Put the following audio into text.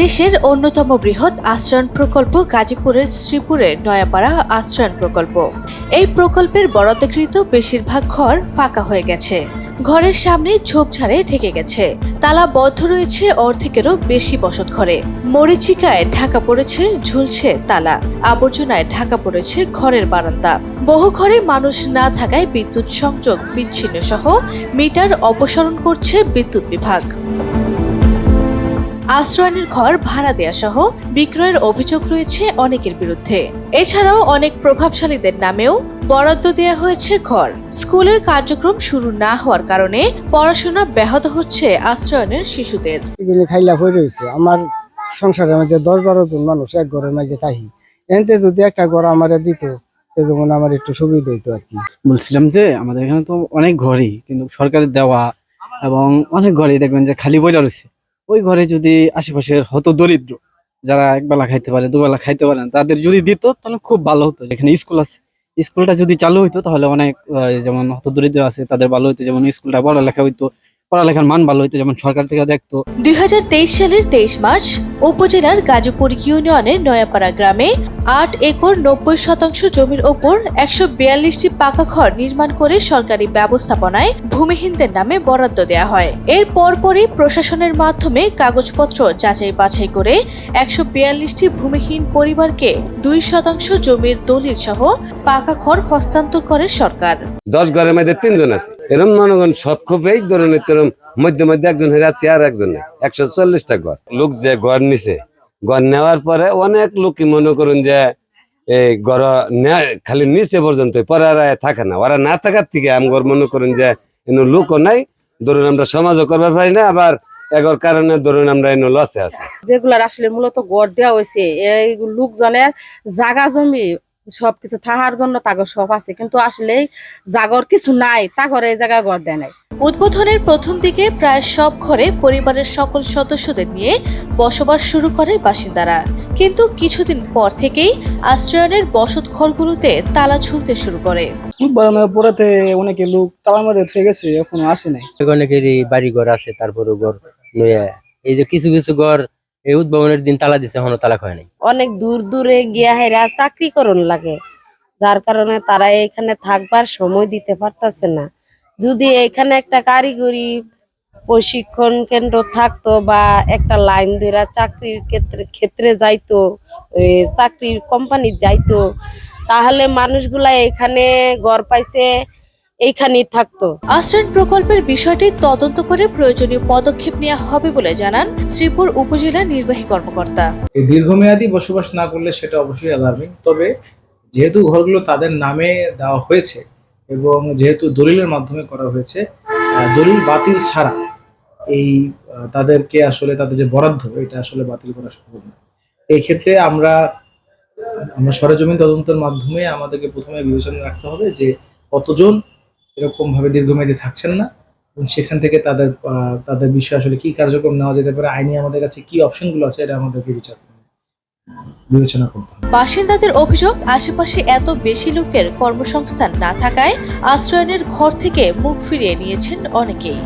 দেশের অন্যতম বৃহৎ আশ্রয়ণ প্রকল্প গাজীপুরের শ্রীপুরের নয়াপাড়া আশ্রয়ণ প্রকল্প। এই প্রকল্পের বরাদ্দকৃত বেশিরভাগ ঘর ফাঁকা হয়ে গেছে। ঘরের সামনে ঝোপঝাড়ে ঢেকে গেছে। তালা বদ্ধ রয়েছে অর্ধেকেরও বেশি বসত ঘরে। মরিচিকায় ঢাকা পড়েছে ঝুলছে তালা। আবর্জনায় ঢাকা পড়েছে ঘরের বারান্দা। বহু ঘরে মানুষ না থাকায় বিদ্যুৎ সংযোগ বিচ্ছিন্ন সহ মিটার অপসারণ করছে বিদ্যুৎ বিভাগ। আশ্রয়নের ঘর ভাড়া দেয়া সহ বিক্রয়ের অভিযোগ রয়েছে অনেকের বিরুদ্ধে। এছাড়াও অনেক প্রভাবশালীদের নামেও বরাদ্দ দেয়া হয়েছে ঘর। স্কুলের কার্যক্রম শুরু না হওয়ার কারণে পড়াশোনা ব্যাহত হচ্ছে আশ্রয়নের শিশুদের। খাইলা হয়ে রয়েছে। আমার সংসারের মাঝে দশ বারো জন মানুষ এক ঘরের মাঝে থাকি এনতে যদি একটা ঘর আমার দিত যেমন আমার একটু সুবিধা হইতো আর কি। বলছিলাম যে আমাদের এখানে তো অনেক ঘরই কিন্তু সরকারের দেওয়া এবং অনেক ঘরেই দেখবেন যে খালি বইলা রয়েছে। ওই ঘরে যদি আশেপাশের হতো দরিদ্র, যারা একবেলা খাইতে পারে, দুবেলা খাইতে পারে না, তাদের যদি দিত, তাহলে খুব ভালো হতো। যেখানে স্কুল আছে, স্কুলটা যদি চালু হইতো, তাহলে অনেক যেমন হত দরিদ্র আছে, তাদের ভালো হইতো। যেমন স্কুলটা পড়ালেখা হইতো পড়ালেখার মান ভালো হইতো যেমন সরকার থেকে দেখতো। দুই সালের তেইশ মার্চ উপজেলার গাজীপুর ইউনিয়নের নয়াপাড়া গ্রামে আট একর নব্বই শতাংশ জমির ওপর একশো বিয়াল্লিশটি পাকা ঘর নির্মাণ করে সরকারি ব্যবস্থাপনায় ভূমিহীনদের নামে বরাদ্দ দেওয়া হয়। এর পরপরই প্রশাসনের মাধ্যমে কাগজপত্র যাচাই বাছাই করে একশো বিয়াল্লিশটি ভূমিহীন পরিবারকে দুই শতাংশ জমির দলিল সহ পাকা ঘর হস্তান্তর করে সরকার। দশ ঘরের মধ্যে তিনজন আছে। এরম মনে সব খুব এই ধরনের মধ্যে মধ্যে একজন হেরে আছে আর একজন একশো চল্লিশটা ঘর। লোক যে ঘর নিছে, ঘর নেওয়ার পরে অনেক লোকই মনে করুন যে এই ঘর খালি নিচে পর্যন্ত, পরে আর থাকে না। ওরা না থাকার থেকে আমগর মনে করুন যে এনে লোকও নাই। ধরুন আমরা সমাজও করতে পারি না, আবার এগর কারণে ধরুন আমরা এনে লসে আছি। যেগুলার আসলে মূলত গড় দেওয়া হয়েছে, এই লোকজনের জাগা জমি সবকিছু থাকার জন্য তাগর সব আছে কিন্তু আসলে জাগর কিছু নাই তাগর এই জায়গায় ঘর দেয় নাই। উদ্বোধনের প্রথম দিকে প্রায় সব ঘরে পরিবারের সকল সদস্যদের নিয়ে বসবাস শুরু করে বাসিন্দারা। কিন্তু কিছুদিন পর থেকেই আশ্রয়নের বসত ঘরগুলোতে তালা ঝুলতে শুরু করে। উদ্বোধনের পরেতে অনেকে লোক তালা মারে থেকে গেছে এখনও আসে নাই। অনেকেরই বাড়ি ঘর আছে তারপরে ঘর লইয়া। এই যে কিছু কিছু ঘর এই উদ্ভাবনের দিন তালা দিছে, এখনও তালা হয় নাই। অনেক দূর দূরে গিয়া হেরা চাকরি করন লাগে। যার কারণে তারা এখানে থাকবার সময় দিতে পারতাছে না। যদি এখানে একটা কারিগরি প্রশিক্ষণ কেন্দ্র থাকতো বা একটা লাইন ধরে চাকরির ক্ষেত্রে ক্ষেত্রে যাইতো চাকরির কোম্পানি যাইতো, তাহলে মানুষগুলা এখানে গড় পাইছে এইখানেই থাকতো। আশ্রয়ণ প্রকল্পের বিষয়টি তদন্ত করে প্রয়োজনীয় পদক্ষেপ নেওয়া হবে বলে জানান শ্রীপুর উপজেলা নির্বাহী কর্মকর্তা। এই দীর্ঘমেয়াদী বসবাস না করলে সেটা অবশ্যই অ্যালার্মিং তবে যেহেতু ঘরগুলো তাদের নামে দেওয়া হয়েছে এবং যেহেতু দলিলের মাধ্যমে করা হয়েছে দলিল বাতিল ছাড়া এই তাদেরকে আসলে তাদের যে বরাদ্দ এটা আসলে বাতিল করা সম্ভব না। এই ক্ষেত্রে আমরা আমরা সরেজমিন তদন্তের মাধ্যমে আমাদেরকে প্রথমে বিবেচনা রাখতে হবে যে কতজন এরকম ভাবে দীর্ঘমেয়াদী থাকছেন না এবং সেখান থেকে তাদের তাদের বিষয়ে আসলে কি কার্যক্রম নেওয়া যেতে পারে, আইনি আমাদের কাছে কি অপশনগুলো আছে এটা আমাদেরকে বিচার বিবেচনা বাসিন্দাদের অভিযোগ, আশেপাশে এত বেশি লোকের কর্মসংস্থান না থাকায় আশ্রয়নের ঘর থেকে মুখ ফিরিয়ে নিয়েছেন অনেকেই।